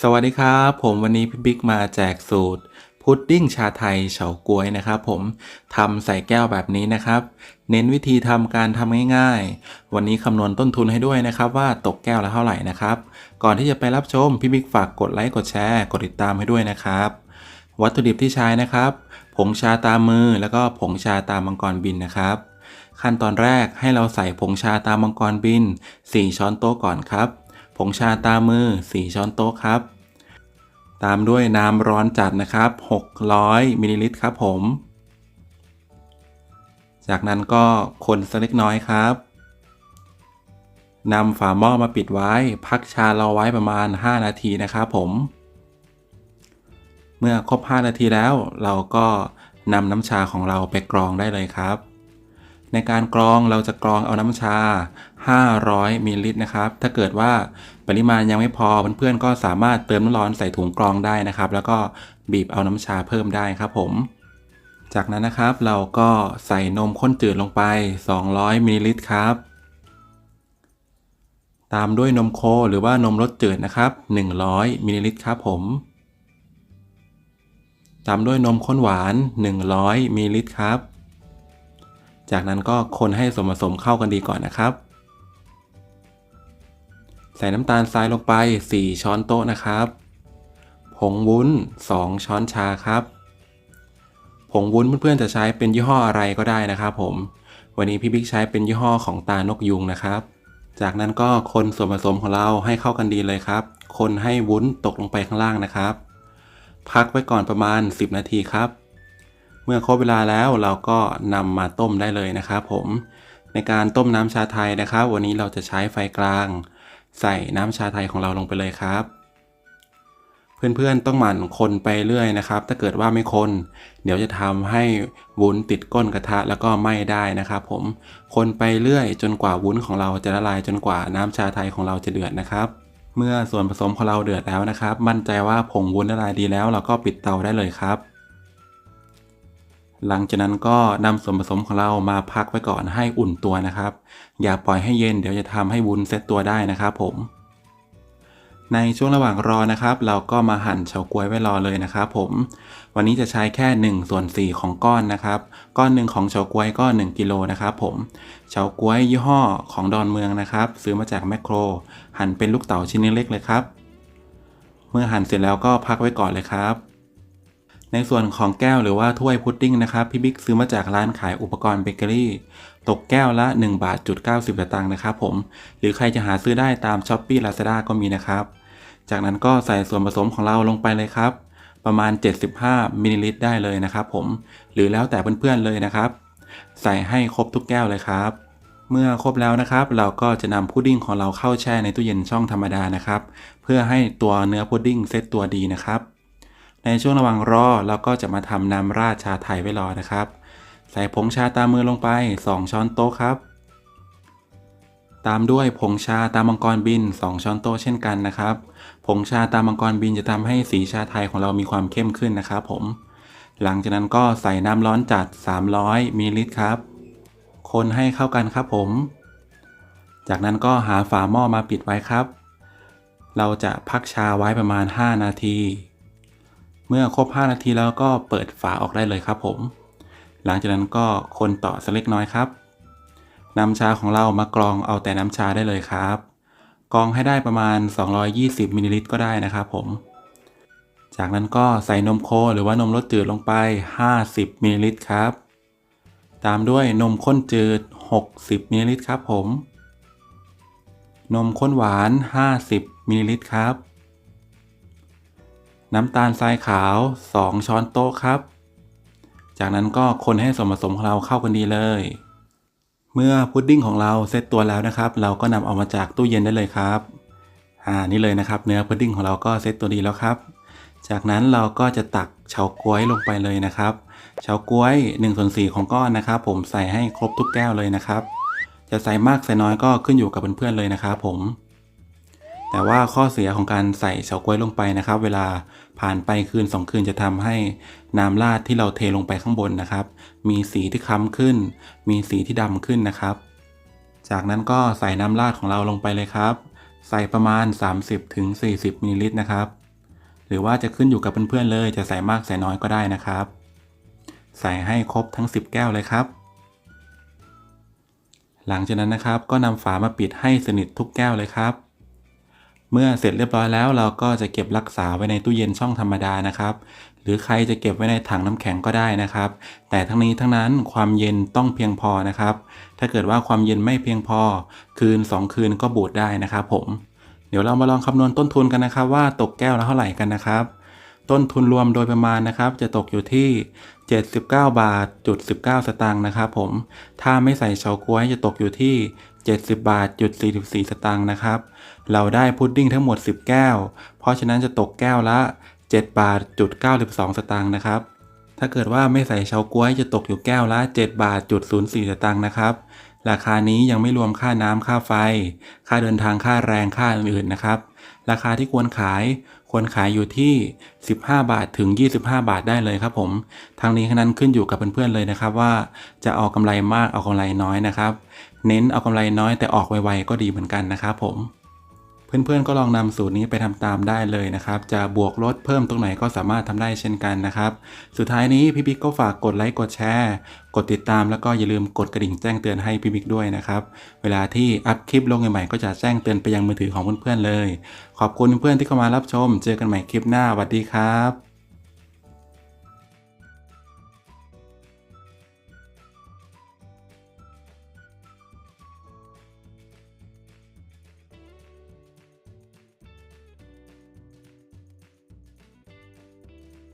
สวัสดีครับ ผมวันนี้พี่บิ๊กมาแจกสูตร พุดดิ้งชาไทยเฉาก๊วยนะครับผมทำใส่แก้วแบบนี้นะครับ เน้นวิธีทำการทำง่ายๆ วันนี้คำนวณต้นทุนให้ด้วยนะครับ ว่าตกแก้วละเท่าไหร่นะครับ ก่อนที่จะไปรับชมพี่บิ๊กฝากกดไลค์กดแชร์กดติดตามให้ด้วยนะครับ วัตถุดิบที่ใช้นะครับ ผงชาตามมือแล้วก็ผงชาตามมังกรบินนะครับ ขั้นตอนแรกให้เราใส่ผงชาตามมังกรบิน 4 ช้อนโต๊ะก่อนครับ ผงชาตามมือ 4 ช้อนโต๊ะครับ ตามด้วยน้ำร้อนจัดนะครับ 600มิลลิลิตรครับผม จากนั้นก็คนสักเล็กน้อยครับนำฝาหม้อมาปิดไว้พักชาเราไว้ประมาณ 5 นาทีนะครับผม เมื่อครบ 5 นาทีแล้วเราก็นำน้ำชาของเราไปกรองได้เลยครับ ในการกรองเราจะกรองเอาน้ำชา 500มิลลิลิตรนะครับ ถ้าเกิดว่าปริมาณยังไม่พอเพื่อนๆก็สามารถเติมน้ำร้อนใส่ถุงกรองได้นะครับ แล้วก็บีบเอาน้ำชาเพิ่มได้ครับผมจากนั้นนะครับเราก็ใส่นมข้นจืดลงไป 200มิลลิลิตรครับ ตามด้วยนมโคหรือว่านมรสจืดนะครับ 100มิลลิลิตรครับผม ตามด้วยนมข้นหวาน 100มิลลิลิตรครับ จากนั้นก็คนให้ส่วนผสมเข้ากันดีก่อนนะครับ ใส่น้ำตาลทรายลงไป 4 ช้อนโต๊ะนะครับ ผงวุ้น 2 ช้อนชาครับ ผงวุ้นเพื่อนๆจะใช้เป็นยี่ห้ออะไรก็ได้นะครับผม วันนี้พี่บิ๊กใช้เป็นยี่ห้อของตานกยุงนะครับ จากนั้นก็คนส่วนผสมของเราให้เข้ากันดีเลยครับ คนให้วุ้นตกลงไปข้างล่างนะครับ พักไว้ก่อนประมาณ 10 นาทีครับ เมื่อครบเวลาแล้วเราก็นำมาต้มได้เลยนะครับผม ในการต้มน้ำชาไทยนะครับ วันนี้เราจะใช้ไฟกลาง ใส่น้ำชาไทยของเราลงไปเลยครับ เพื่อนๆต้องหมั่นคนไปเรื่อยนะครับ ถ้าเกิดว่าไม่คน เดี๋ยวจะทำให้วุ้นติดก้นกระทะแล้วก็ไหม้ได้นะครับผม คนไปเรื่อยจนกว่าวุ้นของเราจะละลายจนกว่าน้ำชาไทยของเราจะเดือดนะครับเมื่อส่วนผสมของเราเดือดแล้วนะครับ มั่นใจว่าผงวุ้นละลายดีแล้วเราก็ปิดเตาได้เลยครับ หลังจากนั้นก็นำส่วนผสมของเรามาพักไว้ก่อนให้อุ่นตัวนะครับ อย่าปล่อยให้เย็นเดี๋ยวจะทำให้วุ้นเซตตัวได้นะครับผม ในช่วงระหว่างรอนะครับ เราก็มาหั่นเฉาก๊วยไว้รอเลยนะครับผม วันนี้จะใช้แค่ 1 ส่วน4ของก้อนนะครับ ก้อนหนึ่งของเฉาก๊วยก็ 1กิโลนะครับผม เฉาก๊วยยี่ห้อของดอนเมืองนะครับ ซื้อมาจากแมคโคร หั่นเป็นลูกเต๋าชิ้นเล็กๆเลยครับ เมื่อหั่นเสร็จแล้วก็พักไว้ก่อนเลยครับ ในส่วนของแก้วหรือว่าถ้วยพุดดิ้งนะครับพี่บิ๊กซื้อมาจากร้านขายอุปกรณ์เบเกอรี่ ตกแก้วละ 1 บาทจุด90สตางค์นะครับผม หรือใครจะหาซื้อได้ตาม s h อ p e e Lazada ก็มีนะครับ จากนั้นก็ใส่ส่วนผสมของเราลงไปเลยครับ ประมาณ 75มิลลิลิตรได้เลยนะครับผม หรือแล้วแต่เพื่อนๆเลยนะครับ ใส่ให้ครบทุกแก้วเลยครับ เมื่อครบแล้วนะครับ เราก็จะนำพุดดิ้งของเราเข้าแช่ในตู้เย็นช่องธรรมดานะครับ เพื่อให้ตัวเนื้อพุดดิ้งเซตตัวดีนะครับ ในช่วงระหว่างรอเราก็จะมาทำน้ำราดชาไทยไว้รอนะครับ ใส่ผงชาตามมือลงไป 2 ช้อนโต๊ะครับ ตามด้วยผงชาตามมังกรบิน 2 ช้อนโต๊ะเช่นกันนะครับ ผงชาตามมังกรบินจะทำให้สีชาไทยของเรามีความเข้มขึ้นนะครับผม หลังจากนั้นก็ใส่น้ำร้อนจัด 300มิลลิลิตรครับ คนให้เข้ากันครับผม จากนั้นก็หาฝาหม้อมาปิดไว้ครับ เราจะพักชาไว้ประมาณ 5 นาที เมื่อครบ 5 นาทีแล้วก็เปิดฝาออกได้เลยครับผม หลังจากนั้นก็คนต่อสักเล็กน้อยครับนำชาของเรามากรองเอาแต่น้ำชาได้เลยครับ กรองให้ได้ประมาณ 220มิลลิลิตรก็ได้นะครับผม จากนั้นก็ใส่นมโคหรือว่านมรสจืดลงไป 50มิลลิลิตรครับ ตามด้วยนมข้นจืด 60มิลลิลิตรครับผม นมข้นหวาน 50มิลลิลิตรครับ น้ำตาลทรายขาว 2 ช้อนโต๊ะครับ จากนั้นก็คนให้ส่วนผสมของเราเข้ากันดีเลย เมื่อพุดดิ้งของเราเซตตัวแล้วนะครับ เราก็นำออกมาจากตู้เย็นได้เลยครับ อ่านี่เลยนะครับ เนื้อพุดดิ้งของเราก็เซตตัวดีแล้วครับ จากนั้นเราก็จะตักเฉาก๊วยลงไปเลยนะครับเฉาก๊วย1ส่วน4ของก้อนนะครับ ผมใส่ให้ครบทุกแก้วเลยนะครับ จะใส่มากใส่น้อยก็ขึ้นอยู่กับเพื่อนๆเลยนะครับผม แต่ว่าข้อเสียของการใส่เฉาก๊วยลงไปนะครับ เวลาผ่านไปคืน 2 คืนจะทำให้น้ำราดที่เราเทลงไปข้างบนนะครับ มีสีที่ค้ำขึ้น มีสีที่ดำขึ้นนะครับ จากนั้นก็ใส่น้ำราดของเราลงไปเลยครับ ใส่ประมาณ 30-40มิลลิลิตรนะครับ หรือว่าจะขึ้นอยู่กับเพื่อนๆเลย จะใส่มากใส่น้อยก็ได้นะครับ ใส่ให้ครบทั้ง 10 แก้วเลยครับหลังจากนั้นนะครับก็นำฝามาปิดให้สนิททุกแก้วเลยครับ เมื่อเสร็จเรียบร้อยแล้วเราก็จะเก็บรักษาไว้ในตู้เย็นช่องธรรมดานะครับ หรือใครจะเก็บไว้ในถังน้ำแข็งก็ได้นะครับ แต่ทั้งนี้ทั้งนั้นความเย็นต้องเพียงพอนะครับ ถ้าเกิดว่าความเย็นไม่เพียงพอ คืน 2 คืนก็บูดได้นะครับผมเดี๋ยวเรามาลองคำนวณต้นทุนกันนะครับ ว่าตกแก้วละเท่าไหร่กันนะครับ ต้นทุนรวมโดยประมาณนะครับ จะตกอยู่ที่ 79 บาทจุด19 สตางค์นะครับผมถ้าไม่ใส่เฉาก๊วยจะตกอยู่ที่ 70 บาทจุด44 สตางค์นะครับ เราได้พุดดิ้งทั้งหมด 10 แก้ว เพราะฉะนั้นจะตกแก้วละ 7 บาทจุด92 สตางค์นะครับ ถ้าเกิดว่าไม่ใส่เฉาก๊วยจะตกอยู่แก้วละ 7 บาทจุด04 สตางค์นะครับ ราคานี้ยังไม่รวมค่าน้ำค่าไฟ ค่าเดินทางค่าแรงค่าอื่นๆนะครับ ราคาที่ควรขายควรขายอยู่ที่ 15 บาทถึง 25 บาทได้เลยครับผมทางนี้นั้นขึ้นอยู่กับเพื่อนๆเลยนะครับว่าจะเอากำไรมากเอากำไรน้อยนะครับ เน้นเอากำไรน้อยแต่ออกไวๆก็ดีเหมือนกันนะครับผม เพื่อนๆก็ลองนำสูตรนี้ไปทำตามได้เลยนะครับ จะบวกลดเพิ่มตรงไหนก็สามารถทำได้เช่นกันนะครับ สุดท้ายนี้พี่บิ๊กก็ฝากกดไลค์กดแชร์ กดติดตามแล้วก็อย่าลืมกดกระดิ่งแจ้งเตือนให้พี่บิ๊กด้วยนะครับ เวลาที่อัพคลิปลงใหม่ๆก็จะแจ้งเตือนไปยังมือถือของเพื่อนๆเลย ขอบคุณเพื่อนๆที่เข้ามารับชม เจอกันใหม่คลิปหน้าสวัสดีครับ